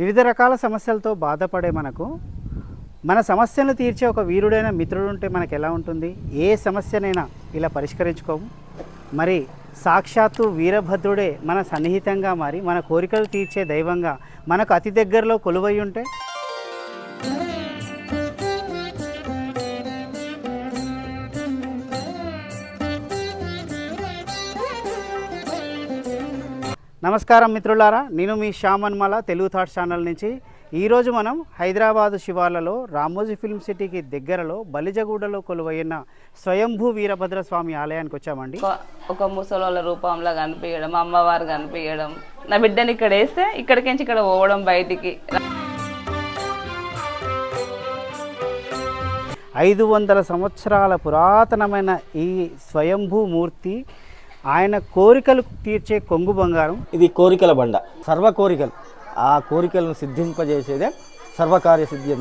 వివిధ రకాల సమస్యలతో బాధపడే మనకు మన సమస్యను తీర్చే ఒక వీరుడైన మిత్రుడు ఉంటే మనకు ఎలా ఉంటుంది? ఏ సమస్యనైనా ఇలా పరిష్కరించుకోము. మరి సాక్షాత్తు వీరభద్రుడే మన సన్నిహితంగా మారి మన కోరికలు తీర్చే దైవంగా మనకు అతి దగ్గరలో కొలువై ఉంటే? నమస్కారం మిత్రులారా నేను మీ శ్యామన్మల తెలుగు థాట్ ఛానల్ నుంచి. ఈరోజు మనం హైదరాబాదు శివార్లలో రామోజీ ఫిల్మ్ సిటీకి దగ్గరలో బలిజగూడలో కొలువైన స్వయంభూ వీరభద్ర స్వామి ఆలయానికి వచ్చామండి. ఒక ముసలోళ్ళ రూపంలో కనిపించడం అమ్మవారు కనిపించడం. నా బిడ్డని ఇక్కడ వేస్తే ఇక్కడికించి ఇక్కడ పోవడం బయటికి. ఐదు వందల సంవత్సరాల పురాతనమైన ఈ స్వయంభూ మూర్తి ఆయన కోరికలు తీర్చే కొంగు బంగారం. ఇది కోరికల బండ. సర్వ కోరికలు. ఆ కోరికలను సిద్ధింపజేసేదే సర్వకార్య సిద్ధి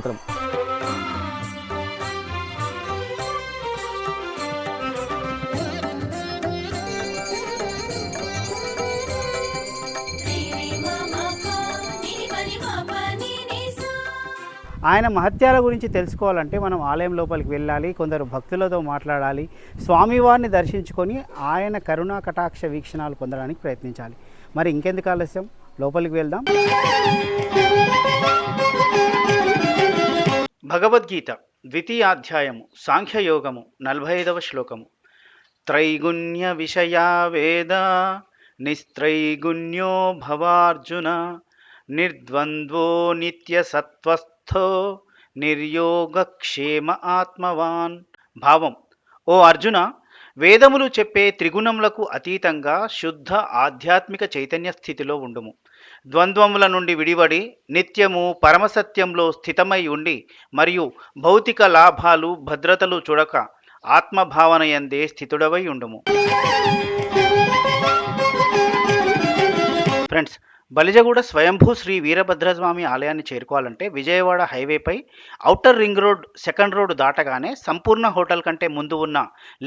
ఆయన మహత్యాల గురించి తెలుసుకోవాలంటే మనం ఆలయం లోపలికి వెళ్ళాలి కొందరు భక్తులతో మాట్లాడాలి స్వామివారిని దర్శించుకొని ఆయన కరుణా కటాక్ష వీక్షణాలు పొందడానికి ప్రయత్నించాలి. మరి ఇంకెందుకు ఆలస్యం? లోపలికి వెళ్దాం. భగవద్గీత ద్వితీయాధ్యాయము సాంఖ్యయోగము నలభై ఐదవ శ్లోకము. త్రైగుణ్య విషయా వేద నిస్త్రైగుణ్యో భవార్జున నిర్ద్వంద్వో నిత్యసత్వస్థో నిర్యోగక్షేమ ఆత్మవాన్. భావం. ఓ అర్జున వేదములు చెప్పే త్రిగుణములకు అతీతంగా శుద్ధ ఆధ్యాత్మిక చైతన్య స్థితిలో ఉండుము. ద్వంద్వముల నుండి విడివడి నిత్యము పరమసత్యంలో స్థితమై ఉండి మరియు భౌతిక లాభాలు భద్రతలు చూడక ఆత్మభావన ఎందే స్థితుడవై ఉండుము. ఫ్రెండ్స్ బలిజగూడ స్వయంభూ శ్రీ వీరభద్రస్వామి ఆలయాన్ని చేరుకోవాలంటే Vijayawada హైవేపై outer ring road second road దాటగానే సంపూర్ణ హోటల్ కంటే ముందు ఉన్న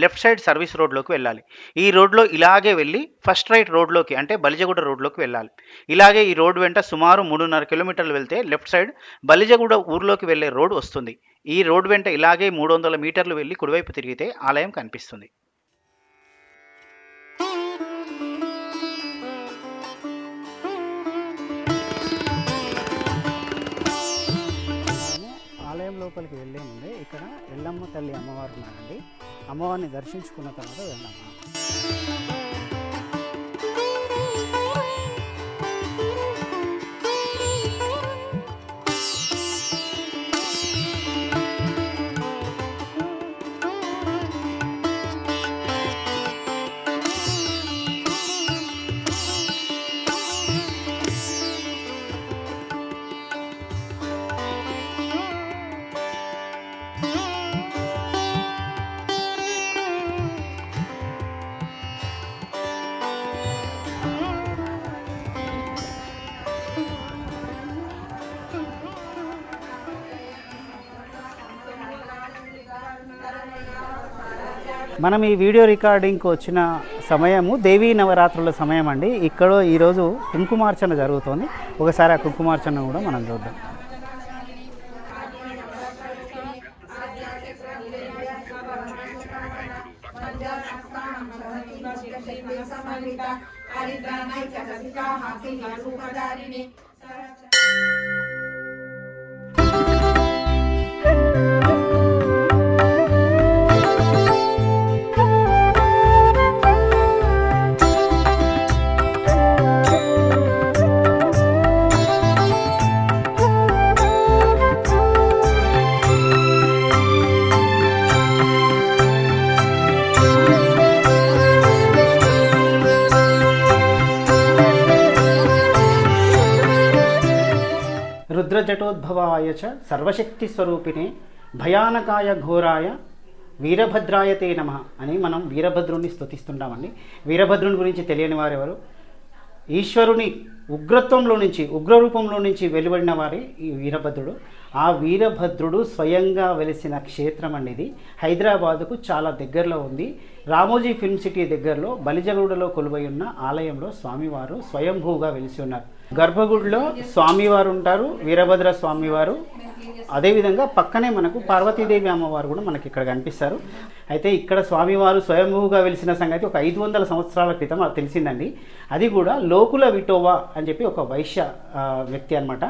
లెఫ్ట్ సైడ్ సర్వీస్ రోడ్లోకి వెళ్ళాలి. ఈ రోడ్లో ఇలాగే వెళ్ళి ఫస్ట్ రైట్ రోడ్లోకి అంటే బలిజగూడ రోడ్లోకి వెళ్ళాలి. ఇలాగే ఈ రోడ్ వెంట సుమారు మూడున్నర కిలోమీటర్లు వెళ్తే లెఫ్ట్ సైడ్ బలిజగూడ ఊర్లోకి వెళ్ళే రోడ్ వస్తుంది. ఈ రోడ్ వెంట ఇలాగే మూడు వందల మీటర్లు వెళ్ళి కుడివైపు తిరిగితే ఆలయం కనిపిస్తుంది. లోపలికి వెళ్ళే ముందే ఇక్కడ ఎల్లమ్మ తల్లి అమ్మవారు ఉన్నారండి. అమ్మవారిని దర్శించుకున్న తర్వాత వెళ్దాం. మనం ఈ వీడియో రికార్డింగ్కి వచ్చిన సమయము దేవీ నవరాత్రుల సమయం అండి ఇక్కడ ఈరోజు కుంకుమార్చన జరుగుతోంది. ఒకసారి ఆ కుంకుమార్చన కూడా మనం చూద్దాం. జటోద్భవాయ చ సర్వశక్తి స్వరూపిణే భయానకాయ ఘోరాయ వీరభద్రాయతే నమ అని మనం వీరభద్రుని స్తుతిస్తుంటామండి. వీరభద్రుని గురించి తెలియని వారెవరు? ఈశ్వరుని ఉగ్రత్వంలో నుంచి ఉగ్రరూపంలో నుంచి వెలువడిన వారి ఈ వీరభద్రుడు. ఆ వీరభద్రుడు స్వయంగా వెలిసిన క్షేత్రం అనేది హైదరాబాదుకు చాలా దగ్గరలో ఉంది. రామోజీ ఫిల్మ్ సిటీ దగ్గరలో బలిజగూడలో కొలువై ఉన్న ఆలయంలో స్వామివారు స్వయంభూగా వెలిసి ఉన్నారు. గర్భగుడిలో స్వామివారు ఉంటారు వీరభద్ర స్వామివారు. అదేవిధంగా పక్కనే మనకు పార్వతీదేవి అమ్మవారు కూడా మనకి ఇక్కడ కనిపిస్తారు. అయితే ఇక్కడ స్వామివారు స్వయంభూగా వెలిసిన సంగతి ఒక ఐదు వందల సంవత్సరాల క్రితం తెలిసిందండి. అది కూడా లోకుల విటోవా అని చెప్పి ఒక వైశ్య వ్యక్తి అనమాట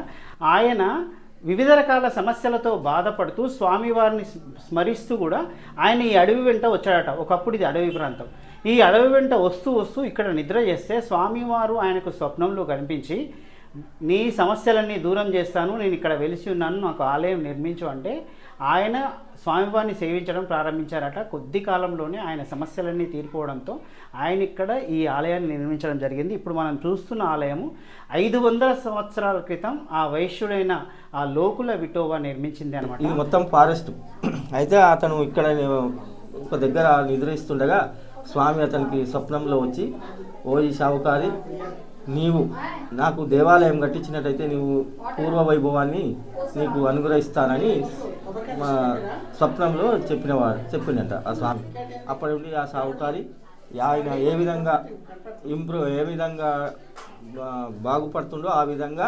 ఆయన వివిధ రకాల సమస్యలతో బాధపడుతూ స్వామివారిని స్మరిస్తూ కూడా ఆయన ఈ అడవి వెంట వచ్చాడట. ఒకప్పుడు ఇది అడవి ప్రాంతం. ఈ అడవి వెంట వస్తూ వస్తూ ఇక్కడ నిద్ర చేస్తే స్వామివారు ఆయనకు స్వప్నంలో కనిపించి నీ సమస్యలన్నీ దూరం చేస్తాను నేను ఇక్కడ వెలిసి ఉన్నాను నాకు ఆలయం నిర్మించు అంటే ఆయన స్వామివారిని సేవించడం ప్రారంభించారట. కొద్ది కాలంలోనే ఆయన సమస్యలన్నీ తీరిపోవడంతో ఆయన ఇక్కడ ఈ ఆలయాన్ని నిర్మించడం జరిగింది. ఇప్పుడు మనం చూస్తున్న ఆలయము ఐదు వందల సంవత్సరాల క్రితం ఆ వైశ్యుడైన ఆ లోకుల విటోవా నిర్మించింది అనమాట ఇది మొత్తం ఫారెస్ట్. అయితే అతను ఇక్కడ ఒక దగ్గర నిద్రిస్తుండగా స్వామి అతనికి స్వప్నంలో వచ్చి ఓ ఈ షావుకారి నీవు నాకు దేవాలయం కట్టించినట్టయితే నీవు పూర్వ వైభవాన్ని నీకు అనుగ్రహిస్తానని మా స్వప్నంలో చెప్పినవాడు చెప్పిండట ఆ స్వామి. అప్పటి నుండి ఆ షావుకారి ఆయన ఏ విధంగా ఇంప్రూవ్ ఏ విధంగా బాగుపడుతుండో ఆ విధంగా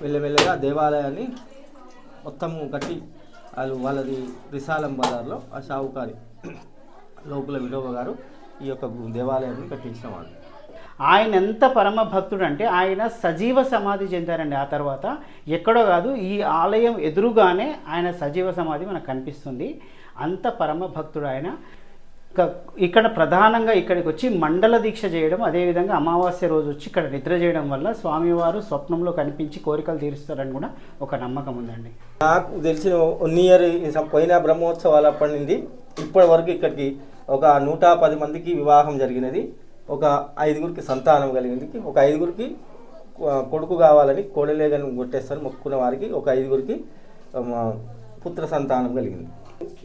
మెల్లమెల్లగా దేవాలయాన్ని మొత్తము కట్టి వాళ్ళు వాళ్ళది విశాలం బజార్లో ఆ షావుకారి లోపల వినోబ గారు ఈ యొక్క దేవాలయాన్ని కట్టించిన వాళ్ళు. ఆయన ఎంత పరమ భక్తుడు అంటే ఆయన సజీవ సమాధి చెందారండి. ఆ తర్వాత ఎక్కడో కాదు ఈ ఆలయం ఎదురుగానే ఆయన సజీవ సమాధి మనకు కనిపిస్తుంది. అంత పరమ భక్తుడు ఆయన. ఇక్కడ ప్రధానంగా ఇక్కడికి వచ్చి మండల దీక్ష చేయడం అదేవిధంగా అమావాస్య రోజు వచ్చి ఇక్కడ నిద్ర చేయడం వల్ల స్వామివారు స్వప్నంలో కనిపించి కోరికలు తీరుస్తారని కూడా ఒక నమ్మకం ఉందండి. నాకు తెలిసిన వన్ ఇయర్ పోయిన బ్రహ్మోత్సవాలు అప్పటి నుండి ఇప్పటి వరకు ఇక్కడికి ఒక నూట పది మందికి వివాహం జరిగినది. ఒక ఐదుగురికి సంతానం కలిగింది ఒక ఐదుగురికి కొడుకు కావాలని కోడలేగని కొట్టేస్తారు మొక్కుకున్న వారికి ఒక ఐదుగురికి పుత్ర సంతానం కలిగింది.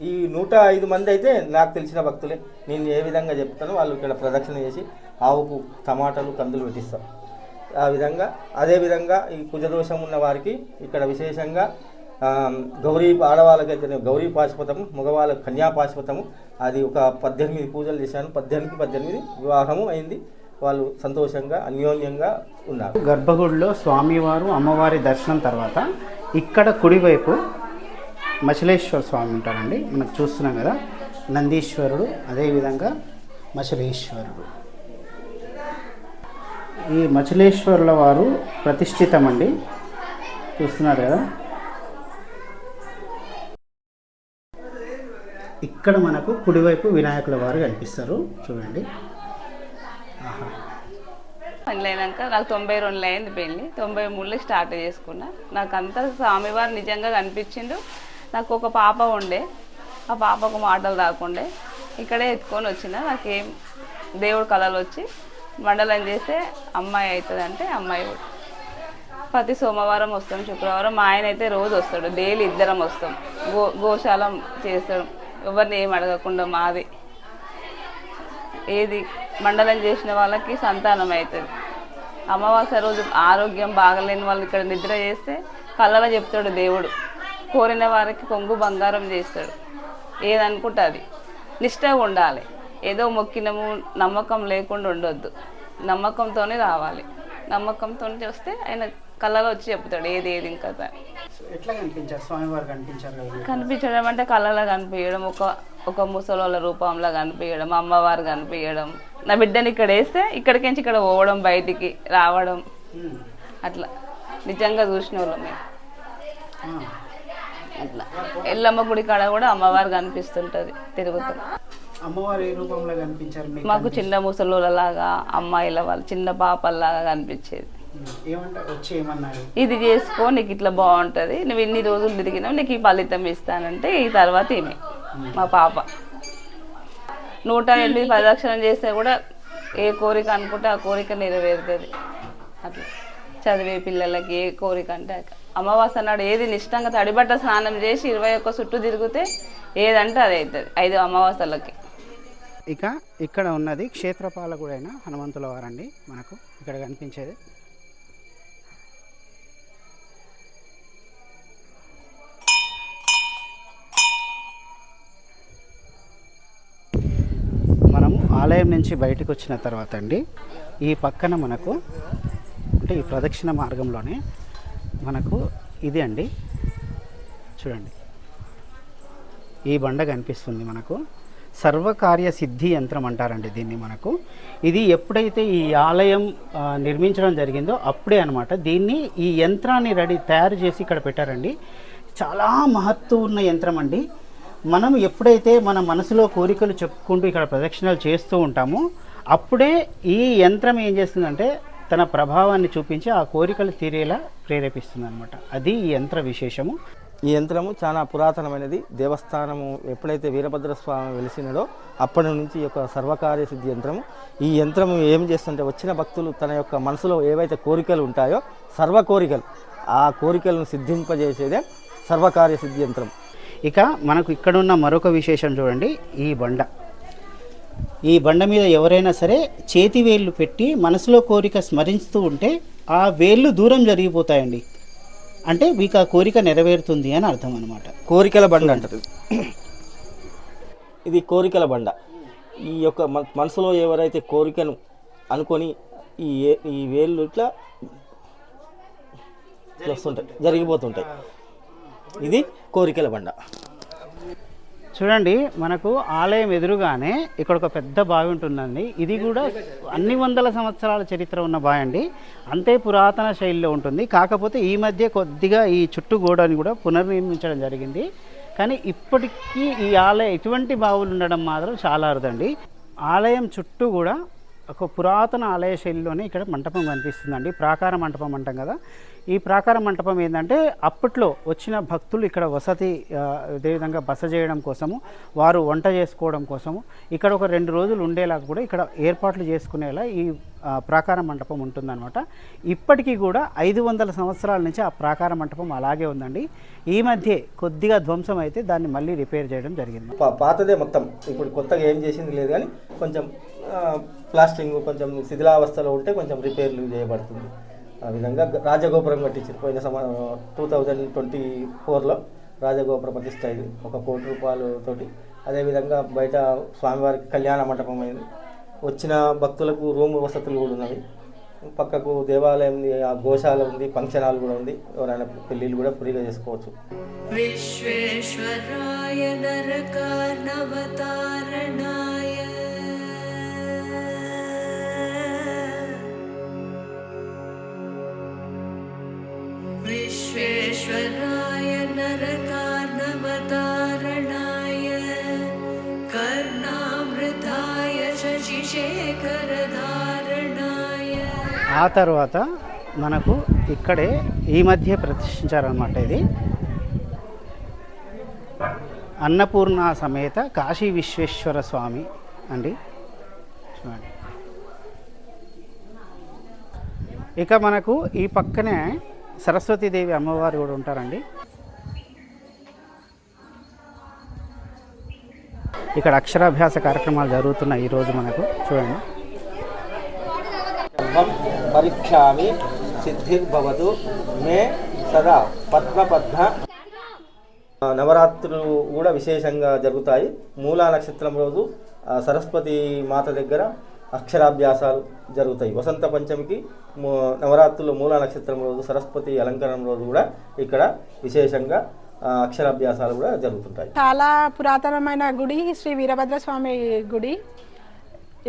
ఈ నూట ఐదు మంది అయితే నాకు తెలిసిన భక్తులే. నేను ఏ విధంగా చెప్తానో వాళ్ళు ఇక్కడ ప్రదక్షిణ చేసి ఆవుకు టమాటాలు కందులు పెట్టిస్తాం ఆ విధంగా అదేవిధంగా ఈ కుజదోషం ఉన్న వారికి ఇక్కడ విశేషంగా గౌరీ ఆడవాళ్ళకైతే గౌరీ పాశుపతము మగవాళ్ళ కన్యా పాశుపతము అది ఒక పద్దెనిమిది పూజలు చేశాను. పద్దెనిమిది పద్దెనిమిది వివాహము అయింది. వాళ్ళు సంతోషంగా అన్యోన్యంగా ఉన్నారు. గర్భగుడిలో స్వామివారు అమ్మవారి దర్శనం తర్వాత ఇక్కడ కుడివైపు మచిలేశ్వర స్వామి ఉంటారండి. మనం చూస్తున్నాం కదా నందీశ్వరుడు అదేవిధంగా మచిలేశ్వరుడు ఈ మచిలేశ్వరుల వారు ప్రతిష్ఠితమండి. చూస్తున్నారు కదా ఇక్కడ మనకు కుడివైపు వినాయకుల వారు కనిపిస్తారు. చూడండి. ఆహా. పెళ్ళైనాక నాకు తొంభై రెండు అయింది పెళ్ళి. తొంభై మూడులో స్టార్ట్ చేసుకున్నా. నాకు అంతా స్వామివారు నిజంగా కనిపించిండు. నాకు ఒక పాప ఉండే. ఆ పాపకు మాటలు రాకుండే. ఇక్కడే ఎత్తుకొని వచ్చిన. నాకేం దేవుడు కళలు వచ్చి మండలం చేస్తే అమ్మాయి అవుతుంది అంటే అమ్మాయి ప్రతి సోమవారం వస్తాం శుక్రవారం. మా ఆయన అయితే రోజు వస్తాడు. డైలీ ఇద్దరం వస్తాం. గో గోశాలం చేస్తాడు ఎవరిని ఏం అడగకుండా మాది. ఏది మండలం చేసిన వాళ్ళకి సంతానం అవుతుంది. అమావాస్య రోజు ఆరోగ్యం బాగలేని వాళ్ళు ఇక్కడ నిద్ర చేస్తే కళ్ళలో చెప్తాడు దేవుడు. కోరిన వారికి కొంగు బంగారం చేస్తాడు. ఏదనుకుంటే అది. నిష్టగా ఉండాలి. ఏదో మొక్కినము నమ్మకం లేకుండా ఉండొద్దు. నమ్మకంతోనే రావాలి. నమ్మకంతో వస్తే ఆయన కళ్ళలో వచ్చి చెప్తాడు ఏది ఏది ఇంకా ఎట్లా కనిపించారు? స్వామివారు కనిపించారు కదా మీకు? కనిపించడం అంటే కళ్ళలో కనిపించడం ఒక ఒక ముసలోళ్ళ రూపంలో కనిపించడం అమ్మవారు కనిపించడం. నా బిడ్డని ఇక్కడ వేస్తే ఇక్కడికించి ఇక్కడ పోవడం బయటికి రావడం. అట్లా. నిజంగా చూసిన వాళ్ళం మేము. అట్లా. ఎల్లమ్మ గుడి కాడ కూడా అమ్మవారు కనిపిస్తుంటది తిరుగుతూ. అమ్మవారు ఏ రూపంలో కనిపించారు మాకు చిన్న ముసలోళ్ళలాగా అమ్మాయిల వాళ్ళు చిన్న పాపల్లాగా కనిపించేది. ఇది చేసుకో నీకు ఇట్లా బాగుంటుంది. నువ్వు ఇన్ని రోజులు తిరిగినావు నీకు ఈ ఫలితం ఇస్తానంటే ఈ తర్వాత ఈమె మా పాప. నూట ఎనిమిది ప్రదక్షిణం చేస్తే కూడా ఏ కోరిక అనుకుంటే ఆ కోరిక నెరవేరుతుంది. అట్లా చదివే పిల్లలకి ఏ కోరిక అంటే అమావాస్య నాడు ఏది నిష్టంగా తడిబట్ట స్నానం చేసి ఇరవై ఒక్క చుట్టూ తిరిగితే ఏదంటే అది అవుతుంది. ఐదు అమావాస్యలకి. ఇక ఇక్కడ ఉన్నది క్షేత్రపాలకుడైన హనుమంతుల వారండి మనకు ఇక్కడ కనిపించేది. ఆలయం నుంచి బయటకు వచ్చిన తర్వాత అండి ఈ పక్కన మనకు అంటే ఈ ప్రదక్షిణ మార్గంలోనే మనకు ఇది అండి. చూడండి. ఈ బండ కనిపిస్తుంది మనకు. సర్వకార్య సిద్ధి యంత్రం అంటారండి దీన్ని మనకు. ఇది ఎప్పుడైతే ఈ ఆలయం నిర్మించడం జరిగిందో అప్పుడే అనమాట దీన్ని ఈ యంత్రాన్ని రెడీ తయారు చేసి ఇక్కడ పెట్టారండి. చాలా మహత్తు ఉన్న యంత్రం అండి. మనం ఎప్పుడైతే మన మనసులో కోరికలు చెప్పుకుంటూ ఇక్కడ ప్రదక్షిణలు చేస్తూ ఉంటామో అప్పుడే ఈ యంత్రం ఏం చేస్తుందంటే తన ప్రభావాన్ని చూపించి ఆ కోరికలు తీరేలా ప్రేరేపిస్తుంది అనమాట అది ఈ యంత్ర విశేషము. ఈ యంత్రము చాలా పురాతనమైనది. దేవస్థానము ఎప్పుడైతే వీరభద్ర స్వామి వెలిసినడో అప్పటి నుంచి ఈ యొక్క సర్వకార్య సిద్ధి యంత్రము. ఈ యంత్రము ఏం చేస్తుంటే వచ్చిన భక్తులు తన యొక్క మనసులో ఏవైతే కోరికలు ఉంటాయో సర్వ కోరికలు ఆ కోరికలను సిద్ధింపజేసేదే సర్వకార్య సిద్ధి యంత్రం. ఇక మనకు ఇక్కడున్న మరొక విశేషం చూడండి ఈ బండ. ఈ బండ మీద ఎవరైనా సరే చేతి వేళ్ళు పెట్టి మనసులో కోరిక స్మరిస్తూ ఉంటే ఆ వేళ్ళు దూరం జరిగిపోతాయండి. అంటే మీకు ఆ కోరిక నెరవేరుతుంది అని అర్థం అనమాట కోరికల బండ అంటారు. ఇది కోరికల బండ. ఈ యొక్క మనసులో ఎవరైతే కోరికను అనుకొని ఈ ఈ వేళ్ళు ఇట్లా వస్తుంటాయి జరిగిపోతుంటాయి. ఇది కోరికల బండ. చూడండి మనకు ఆలయం ఎదురుగానే ఇక్కడ ఒక పెద్ద బావి ఉంటుందండి. ఇది కూడా అన్ని వందల సంవత్సరాల చరిత్ర ఉన్న బావి అండి. అంతే పురాతన శైలిలో ఉంటుంది. కాకపోతే ఈ మధ్య కొద్దిగా ఈ చుట్టూ గోడని కూడా పునర్నిర్మించడం జరిగింది. కానీ ఇప్పటికీ ఈ ఆలయం ఇటువంటి బావులు ఉండడం మాత్రం చాలా అరుదండి. ఆలయం చుట్టూ కూడా ఒక పురాతన ఆలయ శైలిలోనే ఇక్కడ మంటపం కనిపిస్తుందండి. ప్రాకార మంటపం అంటాం కదా. ఈ ప్రాకార మంటపం ఏంటంటే అప్పట్లో వచ్చిన భక్తులు ఇక్కడ వసతి అదేవిధంగా బస చేయడం కోసము వారు వంట చేసుకోవడం కోసము ఇక్కడ ఒక రెండు రోజులు ఉండేలాగా కూడా ఇక్కడ ఏర్పాట్లు చేసుకునేలా ఈ ప్రాకార మంటపం ఉంటుందన్నమాట. ఇప్పటికీ కూడా ఐదు వందల సంవత్సరాల నుంచి ఆ ప్రాకార మంటపం అలాగే ఉందండి. ఈ మధ్య కొద్దిగా ధ్వంసం అయితే దాన్ని మళ్ళీ రిపేర్ చేయడం జరిగింది. పాతదే మొత్తం. ఇప్పుడు కొత్తగా ఏం చేసింది లేదు కానీ కొంచెం ప్లాస్టింగ్ కొంచెం శిథిలావస్థలో ఉంటే కొంచెం రిపేర్లు చేయబడుతుంది. ఆ విధంగా రాజగోపురం కట్టించారు. పోయిన సమా టూ థౌజండ్ ట్వంటీ ఫోర్లో రాజగోపురం ప్రతిష్ట ఒక కోటి రూపాయలతోటి అదేవిధంగా బయట స్వామివారికి కళ్యాణ మండపం అయింది. వచ్చిన భక్తులకు రూమ్ వసతులు కూడా ఉన్నవి. పక్కకు దేవాలయం ఉంది ఆ గోశాల ఉంది ఫంక్షన్ హాల్ కూడా ఉంది. ఎవరైనా పెళ్ళిళ్ళు కూడా ఫ్రీగా చేసుకోవచ్చు. విశ్వేశ్వరాయ ఆ తర్వాత మనకు ఇక్కడే ఈ మధ్య ప్రతిష్ఠించారనమాట ఇది. అన్నపూర్ణ సమేత కాశీ విశ్వేశ్వర స్వామి అండి. చూడండి. ఇక మనకు ఈ పక్కనే సరస్వతీదేవి అమ్మవారు కూడా ఉంటారండి. ఇక్కడ అక్షరాభ్యాస కార్యక్రమాలు జరుగుతున్నాయి ఈరోజు మనకు. చూడండి. పరీక్షామి సిద్ధిర్భవతు మే సదా పద్మపద్మ. నవరాత్రులు కూడా విశేషంగా జరుగుతాయి. మూలా నక్షత్రం రోజు సరస్వతి మాత దగ్గర అక్షరాభ్యాసాలు జరుగుతాయి. వసంత పంచమికి నవరాత్రులు మూలా నక్షత్రం రోజు సరస్వతి అలంకరణ రోజు కూడా ఇక్కడ విశేషంగా అక్షరాభ్యాసాలు కూడా జరుగుతుంటాయి. చాలా పురాతనమైన గుడి శ్రీ వీరభద్ర స్వామి గుడి.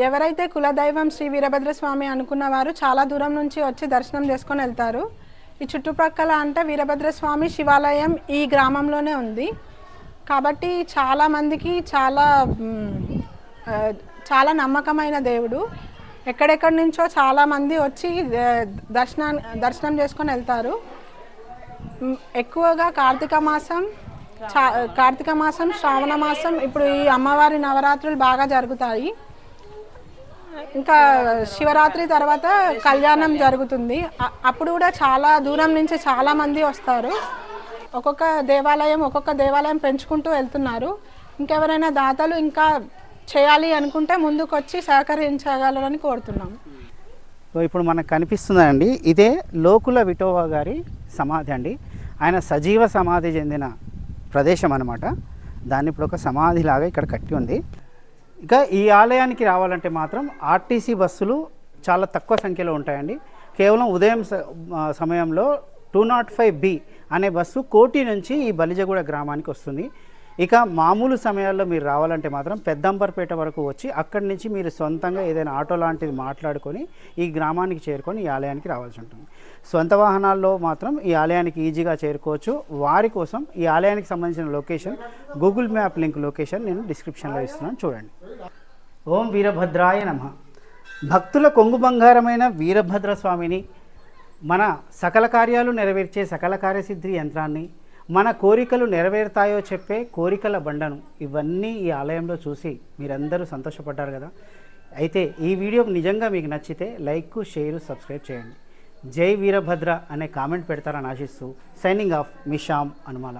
ఎవరైతే కులదైవం శ్రీ వీరభద్ర స్వామి అనుకున్న వారు చాలా దూరం నుంచి వచ్చి దర్శనం చేసుకొని వెళ్తారు. ఈ చుట్టుప్రక్కల అంటే వీరభద్ర స్వామి శివాలయం ఈ గ్రామంలోనే ఉంది. కాబట్టి చాలా మందికి చాలా చాలా నమ్మకమైన దేవుడు. ఎక్కడెక్కడి నుంచో చాలా మంది వచ్చి దర్శనా దర్శనం చేసుకొని వెళ్తారు. ఎక్కువగా కార్తీక మాసం కార్తీక మాసం శ్రావణ మాసం ఇప్పుడు ఈ అమ్మవారి నవరాత్రులు బాగా జరుగుతాయి. ఇంకా శివరాత్రి తర్వాత కళ్యాణం జరుగుతుంది. అప్పుడు కూడా చాలా దూరం నుంచి చాలా మంది వస్తారు. ఒక్కొక్క దేవాలయం ఒక్కొక్క దేవాలయం పెంచుకుంటూ వెళ్తున్నారు. ఇంకెవరైనా దాతలు ఇంకా చేయాలి అనుకుంటే ముందుకొచ్చి సహకరించగలరని కోరుతున్నాము ఇప్పుడు మనకు కనిపిస్తుందండి ఇదే లోకుల విఠోవా గారి సమాధి అండి. ఆయన సజీవ సమాధి చెందిన ప్రదేశం అనమాట దాన్ని ఇప్పుడు ఒక సమాధిలాగా ఇక్కడ కట్టి ఉంది. ఇక ఈ ఆలయానికి రావాలంటే మాత్రం ఆర్టీసీ బస్సులు చాలా తక్కువ సంఖ్యలో ఉంటాయండి. కేవలం ఉదయం సమయంలో టూ నాట్ ఫైవ్ బి అనే బస్సు కోటి నుంచి ఈ బలిజగూడ గ్రామానికి వస్తుంది. ఇక మామూలు సమయాల్లో మీరు రావాలంటే మాత్రం పెద్దంబర్పేట వరకు వచ్చి అక్కడి నుంచి మీరు సొంతంగా ఏదైనా ఆటో లాంటిది మాట్లాడుకొని ఈ గ్రామానికి చేరుకొని ఈ ఆలయానికి రావాల్సి ఉంటుంది. సొంత వాహనాల్లో మాత్రం ఈ ఆలయానికి ఈజీగా చేరుకోవచ్చు. వారి కోసం ఈ ఆలయానికి సంబంధించిన location Google map link location నేను డిస్క్రిప్షన్లో ఇస్తున్నాను. చూడండి. ఓం వీరభద్రాయ నమ. భక్తుల కొంగు బంగారమైన వీరభద్ర స్వామిని మన సకల కార్యాలు నెరవేర్చే సకల కార్యసిద్ధి యంత్రాన్ని మన కోరికలు నెరవేరుతాయో చెప్పే కోరికల బండను ఇవన్నీ ఈ ఆలయంలో చూసి మీరందరూ సంతోషపడ్డారు కదా? అయితే ఈ వీడియో నిజంగా మీకు నచ్చితే లైక్ షేర్ సబ్స్క్రైబ్ చేయండి. జై వీరభద్ర అనే కామెంట్ పెడతారని ఆశిస్తూ సైనింగ్ ఆఫ్ మిషామ్ శ్యామ్ అనుమాల.